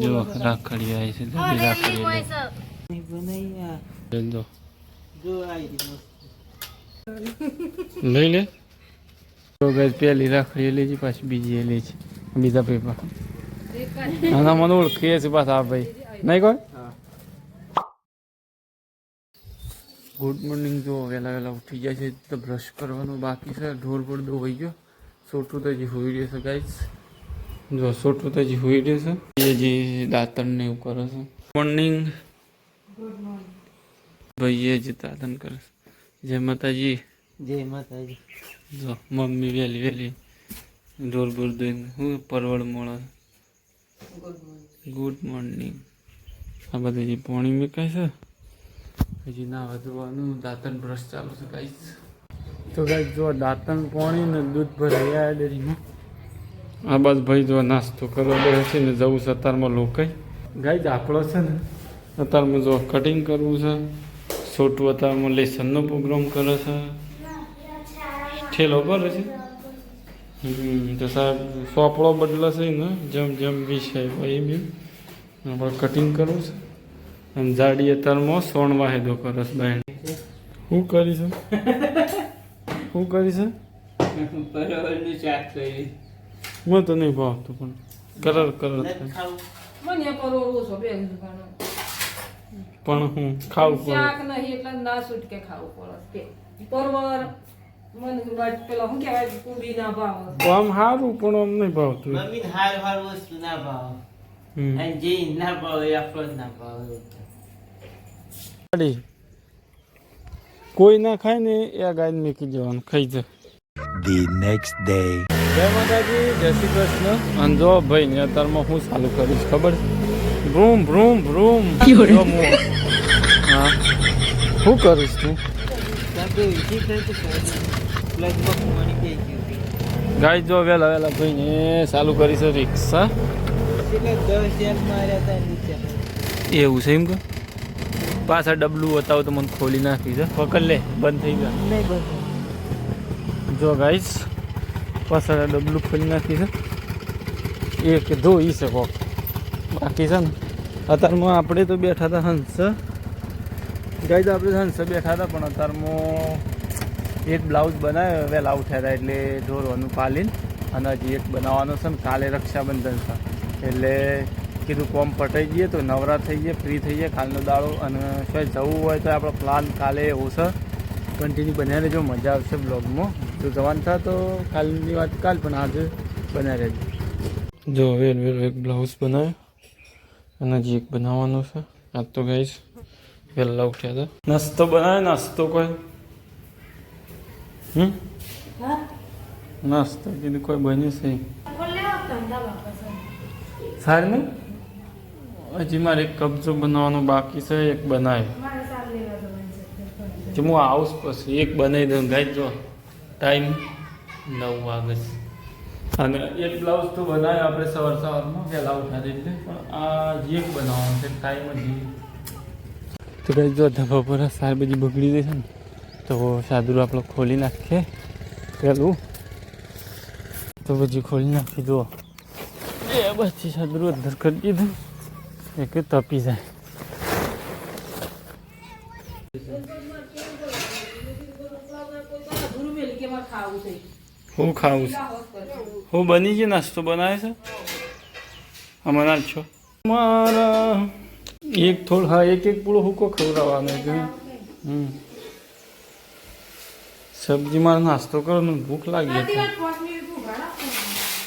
જો રાખડી આવી છે બધી રાખડી લે. લે જો. લઈ લે. તો ગઈ પેલી રાખડી એ છે પાછી બીજી એ છે બીજા પેપર આના મને ઓળખીએ છે પાછા આ ભાઈ. નહીં કોઈ? ગુડ મોર્નિંગ જો વહેલા વહેલા ઉઠી જાય છે તો બ્રશ કરવાનું બાકી છે ઢોર બોર હોઈ ગયો. છોટું તો હજી હોઈ રહેશે ગાઈસ જો સોટું તો હજી હોઈ રહેશે એ જે દાંતણ ને એવું કરે છે. મોર્નિંગ ભાઈએ જે દાંતણ કરે છે. જય માતાજી. જય માતાજી. જો મમ્મી વહેલી વહેલી ઢોર બોર દઈને હું પરવળ મળે ગુડ મોર્નિંગ આ બધું જે પાણી મેકાય છે. હજી ના વધવાનું દાંતણ બ્રશ ચાલુ છે કાંઈ તો ગાઈસ જો દાંતણ પાણી ને દૂધ ભરાયા ડેરીમાં આ બસ ભાઈ જો નાસ્તો કરવા બેસે છે ને જવું છે અત્યારમાં લોકાઈ ગાય આપણો છે ને. અત્યારમાં જો કટિંગ કરવું છે. છોટું અત્યારમાં લેસનનો પ્રોગ્રામ કરે છે. ઠેલો પર છે તો સાહેબ સોપડો બદલાશે ને જેમ જેમ વિષય હોય એ બી આપણે કટિંગ કરવું છે. અને જાડી અત્યારમાં સોણ વાહેદો કરે છે બહેન. શું કરી છે? શું કરી છે? કરી. મને તો નહીં ભાવતું પણ કલર કલર મને પરોળ ઓછો બે પણ હું ખાવું પડે. શાક નહીં એટલે ના છૂટકે ખાવું પડે. પરવર મને વાત પેલા શું કહેવાય કુબી ના ભાવ આમ સારું પણ આમ નહીં ભાવતું. મમ્મી હાર હાર વસ્તુ ના ભાવ. અને જે ના ભાવ એ આપણો ના ભાવ કોઈ ના ખાય ને એ આ ગાય મૂકી જવાનું ખાઈ જાય the next day. જય માતાજી જય શ્રી કૃષ્ણ. અંજો ભાઈ ને અત્યારમાં હું ચાલુ કરીશ ખબર છે? ભ્રૂમ ભ્રૂમ ભ્રૂમ. હું હા. શું કરીશ તું? ગાય જો વેલા વેલા ભાઈ ને ચાલુ કરીશ રિક્ષા એવું છે એમ કે? પાછા ડબલું બતાવો તો મને ખોલી નાખી છે. પકડ લે બંધ થઈ ગયા. નહીં બધું. જો ગાઈસ પાછળ ડબલું ખોલી નાખી છે. એ કે ધોઈ છે કોક. બાકી છે ને, અત્યારમાં આપણે તો બેઠા હતા હંસ. તો આપણે હંસ બેઠા હતા, પણ અત્યારમાં એક બ્લાઉઝ બનાવ્યો વહેલા ઉઠ્યા હતા એટલે ઢોરવાનું પાલીને. અને હજી એક બનાવવાનો છે ને, કાલે રક્ષાબંધન છે. એટલે કીધું કોમ પટાઈ જઈએ તો નવરા થઈ જઈએ ફ્રી થઈ જઈએ, કાલનો દાડો. અને શું જવું હોય તો આપણો પ્લાન કાલે એવો છે. કન્ટિન્યુ બન્યા રહેજો મજા આવશે બ્લોગમાં જો જવાનું થા તો કાલની વાત કાલ પણ આજે બનાવી રહેજો. જો વેલ વેર એક બ્લાઉઝ બનાવ્યો. અને હજી એક બનાવવાનો છે. આજ તો ગઈશ વહેલા ઉઠ્યા હતા. નાસ્તો બનાવ્યો નાસ્તો કોઈ? હમ? નાસ્તો કીધું કોઈ બન્યું છે સારું નહીં? હજી મારે એક કબજો બનાવવાનો બાકી છે એક બનાવ્યો. હું આવું પછી એક બનાવી દઉં. ગાઈ જો. ટાઈમ નવ વાગે છે અને એક બ્લાઉઝ તો બનાવ્યો આપણે સવાર સવારમાં વહેલા ઉઠા દઈએ પણ આ જે એક બનાવવાનો છે ટાઈમ જ તો કઈ જો ધબા પર સાર બધી બગડી જશે ને તો સાદું આપણે ખોલી નાખીએ. પેલું તો પછી ખોલી નાખી દો એ પછી સાદું અંદર કરી દીધું. એક તપી જાય ધૂળમેલી કે મારે ખાવું છે હું ખાવું છું? હું બની ગયો નાસ્તો બનાવે છે? અમારા છો. મારા એક થોડ હા એક એક પૂળો હુકો ખવડાવવાનો હમ. સબ્જીમાં નાસ્તો કરવાનો ભૂખ લાગી હતી.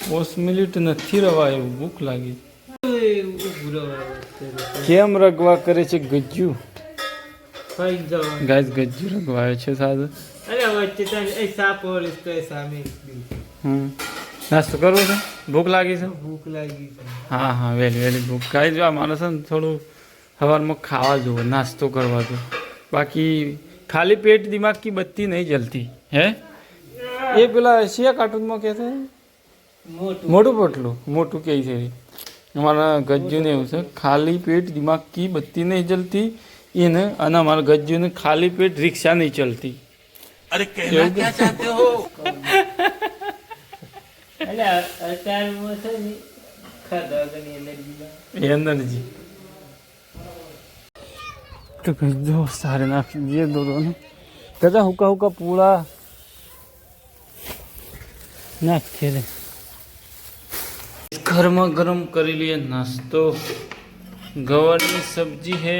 પાંચ મિનિટ નથી રવાય એવું ભૂખ લાગી. કેમ રગવા કરે છે ગજ્જુ? ગાય ગજ્જુ રગવાય છે સાદું તો હમ. નાસ્તો કરવો છે? ભૂખ લાગી છે? ભૂખ લાગી છે. હા હા વેલી વેલી ભૂખ. ખાઈ જવા મારે છે ને થોડું સવારમાં ખાવા જુઓ નાસ્તો કરવા જો બાકી ખાલી પેટ દિમાગ કી બત્તી નહીં જલતી હે? એ પેલા શિયા કાર્ટૂનમાં કહે છે? મોટું. મોટું પોટલું. મોટું કહે છે. અમારા ગજ્જુને એવું છે ખાલી પેટ દિમાગ કી બત્તી નહીં જલતી એને અને અમારા ગજ્જુને ખાલી પેટ રિક્ષા નહીં ચલતી. અરે કહેના ક્યાં ચાહતે હો? એટલે અત્યારે હું છે ને ખાધવાની ઘરમાં ગરમ કરી લઈએ નાસ્તો. ગવાની સબ્જી હે.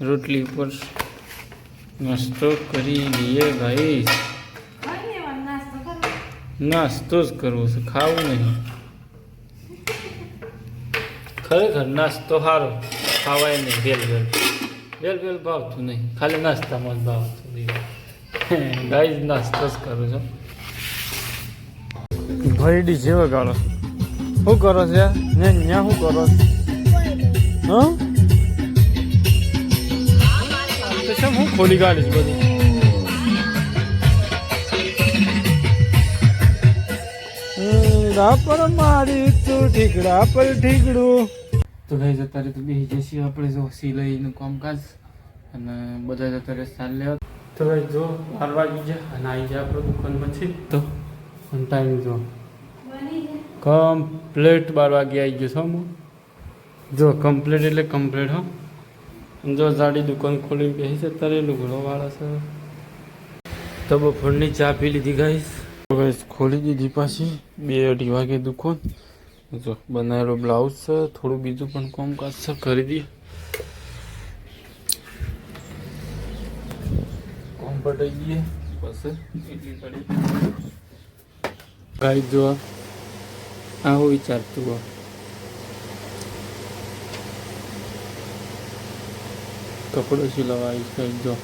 રોટલી ઉપર. નાસ્તો કરી લઈએ ભાઈ. નાસ્તો જ કરવો છે ખાવું નહીં. ખરેખર નાસ્તો સારો ખાવાય નહીં વેલ વેલ. વેલ વેલ ભાવતું નહીં. ખાલી નાસ્તામાં જ ભાવતું નહીં. ગાઈ નાસ્તો જ કરું છું. ભરડી જેવો ગાળો શું કરો છે? ને ત્યાં શું કરો છો? હા? ખોલી કાઢીશ બધું પર મારી તું ઠીકડા પર ઠીકડું. તો ભાઈ અત્યારે તો બેસી જશે આપણે જો સિલાઈનું કામકાજ અને બધા જતા રે લેવા. તો ભાઈ જો બાર વાગી જાય અને આવી જાય આપણે દુકાન પછી તો ટાઈમ જો. કમ્પ્લીટ બાર વાગે આવી ગયો છો હું જો કમ્પ્લીટ એટલે કમ્પ્લીટ હો. જો જાડી દુકાન ખોલી બેસી છે અત્યારે ઘણો છે. તો બપોરની ચા પી લીધી ગાઈશ ગાઈશ ખોલી દીધી પાછી, બે અઢી વાગે દુકાન. જો બનાવેલો બ્લાઉઝ છે, થોડું બીજું પણ કામકાજ છે, કરી દઈએ. કોમ પટાઈ દઈએ, પછી ગાઈ જો આવું વિચારતું હોય. કપડો સિલાવા આવીશ ગાઈ જો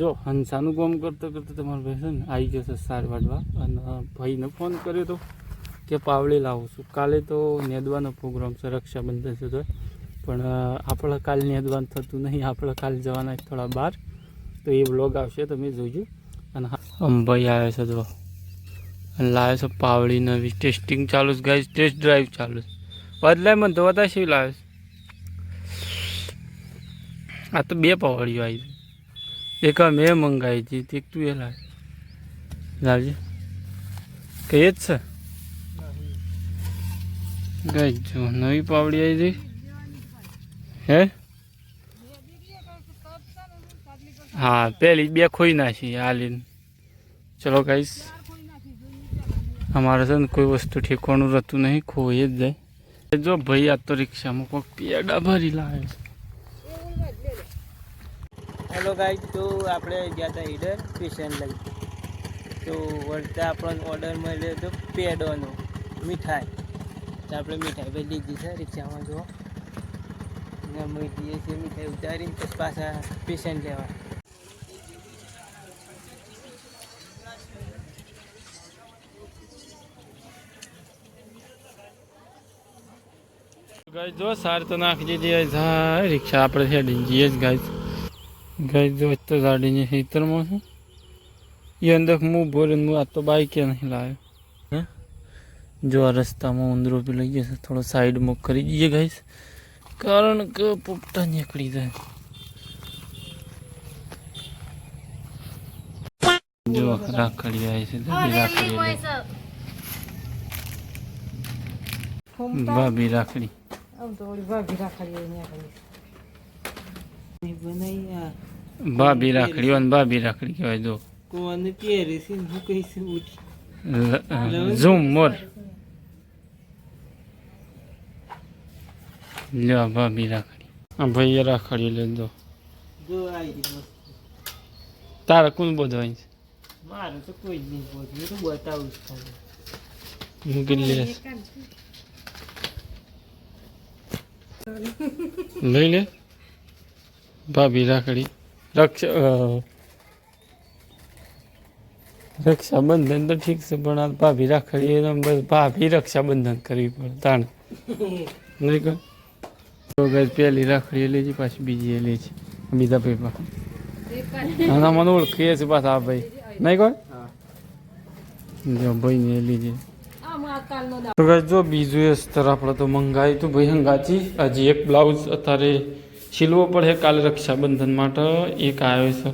જો, હંસાનું કામ કરતા કરતા તમારો ભાઈ છે ને આવી જશે સાર વાટવા અને ભાઈને ફોન કર્યો તો કે પાવડી લાવું છું. કાલે તો નેદવાનો પ્રોગ્રામ છે, રક્ષાબંધન છે તો. પણ આપણે કાલ નેદવાનું થતું નહીં, આપણે કાલે જવાના થોડા બહાર તો એ બ્લોગ આવશે, તમે જોજો. અને અંબાઈ આવે છે જો અને લાવે છો પાવડી નવી. ટેસ્ટિંગ ચાલુ છે ગાઈઝ ટેસ્ટ ડ્રાઈવ ચાલુ છે. બદલાય મને તો વધારે શું લાવ્યો આ તો બે પાવડીઓ આવી છે. એક મેં મંગાવી હતી, એક તું એ લાવે. લાવજે. કે જ છે? ગઈ જો નવી પાવડી આવી હતી. હે? હા, પેલી બે ખોઈ નાખી, હાલીને. ચલો ગાઈસ અમારે છે ને કોઈ વસ્તુ ઠેકવાનું રહેતું નહીં ખોઈ જ જાય. જો ભાઈ, આ તો રિક્ષામાં કોઈ પેડા ભરી લાવે છે. હેલો ગાઈડ તો આપણે ગયા હતા ઈડર પેશન લઈ. તો વળતા આપણને ઓર્ડર મળ્યો હતો પેડોનો, મીઠાઈ. તો આપણે મીઠાઈ ભાઈ લીધી છે રિક્ષામાં જો ને અમે જઈએ છીએ મીઠાઈ ઉતારીને પછી પાછા પેશન લેવા. ગાય જો સાર તો નાખી દીધી જાય રિક્ષા આપણે હેડી જઈએ જ ગાય ગાય જો તો ગાડીની ખેતરમાં છે. એ અંદર હું ભોરે હું આ તો બાઈકે નહીં લાવ્યો. હે? જો આ રસ્તામાં ઉંદરો બી લઈ જશે થોડો સાઈડમાં કરી દઈએ ગાઈશ કારણ કે પોપટા નીકળી જાય. જો રાખડી આવી છે રાખડી ભાભી રાખડી. આમ તો ઓલી ભાભી રાખડી અહીંયા કરી બનાવી ભાભી રાખડી અને ભાભી રાખડી કહેવાય જો. કોને પહેરે છે હું કહીશ ઉઠી. ઝૂમ મોર. લ્યો ભાભી રાખડી. આ ભાઈએ રાખડી લે દો. તારે કોણ બધવાય છે? મારું તો કોઈ જ નહીં પહોંચ્યું તો બતાવું જ ખાલી મૂકી લે. લઈ લે. ભાભી રાખડી. રક્ષા રક્ષાબંધન તો ઠીક છે પણ આ ભાભી રાખડી એને બસ ભાભી રક્ષાબંધન કરવી પડે તાણ. નહીં કર. તો ગઈ પહેલી રાખડી એ લેજી પાછી બીજી એ લે છે બીજા પેપર મને ઓળખીએ છે પાછા આ ભાઈ. નહીં કોઈ જો ભાઈ ને એ લીધી. તો ગાઈસ, જો બીજું સ્તર આપણે તો મંગાવ્યું હતું ભાઈ હંગાચી. હજી એક બ્લાઉઝ અત્યારે સિલવો પડે કાલે રક્ષાબંધન માટે. એક આવ્યો છે.